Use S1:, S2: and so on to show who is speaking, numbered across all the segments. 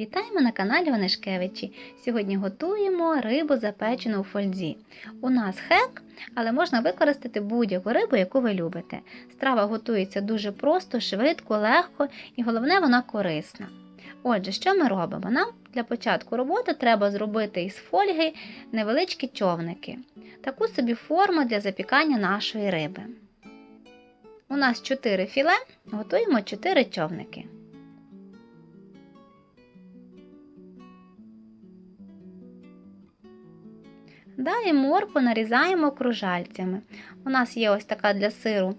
S1: Вітаємо на каналі Онишкевичі. Сьогодні готуємо рибу запечену у фользі. У нас хек, але можна використати будь-яку рибу, яку ви любите. Страва готується дуже просто, швидко, легко і головне, вона корисна. Отже, що ми робимо? Нам для початку роботи треба зробити із фольги невеличкі човники. Таку собі форму для запікання нашої риби. У нас 4 філе, готуємо 4 човники. Далі моркву нарізаємо кружальцями. У нас є ось така для сиру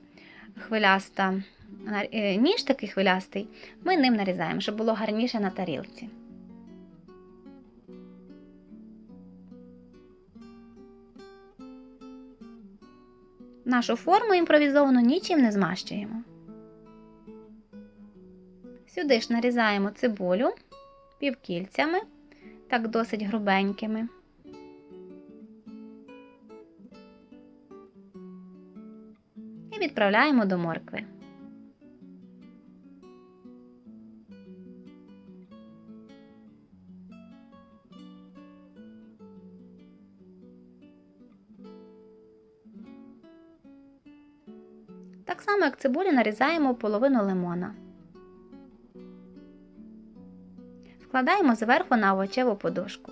S1: хвиляста е, ніж такий хвилястий. Ми ним нарізаємо, щоб було гарніше на тарілці. Нашу форму імпровізовану нічим не змащуємо. Сюди ж нарізаємо цибулю півкільцями, так досить грубенькими. Відправляємо до моркви. Так само, як цибулі, нарізаємо половину лимона. Вкладаємо зверху на овочеву подушку.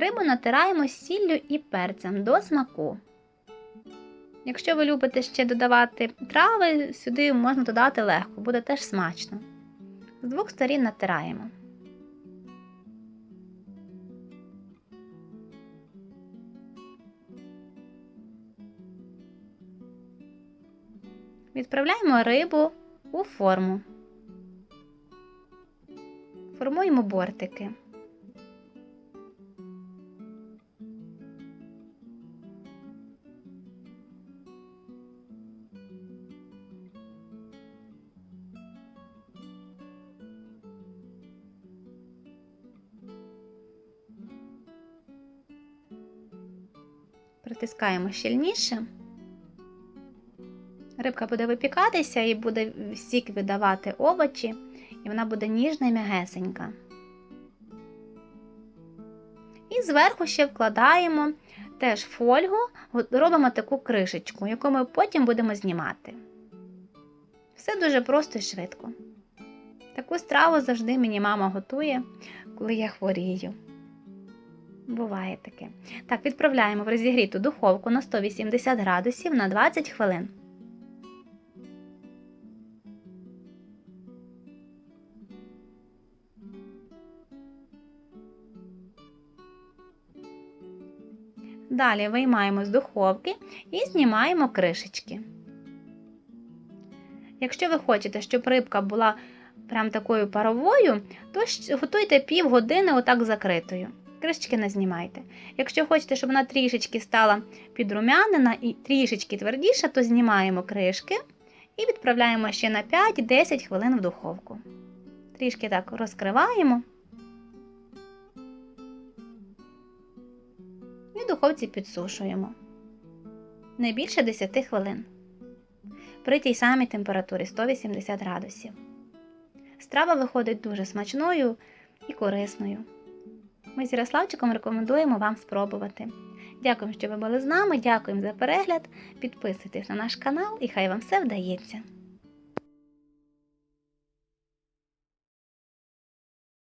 S1: Рибу натираємо сіллю і перцем до смаку. Якщо ви любите ще додавати трави, сюди можна додати легко, буде теж смачно. З двох сторін натираємо. Відправляємо рибу у форму. Формуємо бортики. Притискаємо щільніше. Рибка буде випікатися і буде сік видавати овочі, і вона буде ніжна і м'ягесенька. І зверху ще вкладаємо теж фольгу, робимо таку кришечку, яку ми потім будемо знімати. Все дуже просто і швидко. Таку страву завжди мені мама готує, коли я хворію. Буває таке. Так, відправляємо в розігріту духовку на 180 градусів на 20 хвилин. Далі виймаємо з духовки і знімаємо кришечки. Якщо ви хочете, щоб рибка була прям такою паровою, то готуйте пів години отак закритою. Кришечки не знімайте. Якщо хочете, щоб вона трішечки стала підрумянена і трішечки твердіша, то знімаємо кришки і відправляємо ще на 5-10 хвилин в духовку. Трішки так розкриваємо. І в духовці підсушуємо не більше 10 хвилин. При тій самій температурі 180 градусів. Страва виходить дуже смачною і корисною. Ми з Ярославчиком рекомендуємо вам спробувати. Дякуємо, що ви були з нами, дякуємо за перегляд. Підписуйтесь на наш канал і хай вам все вдається!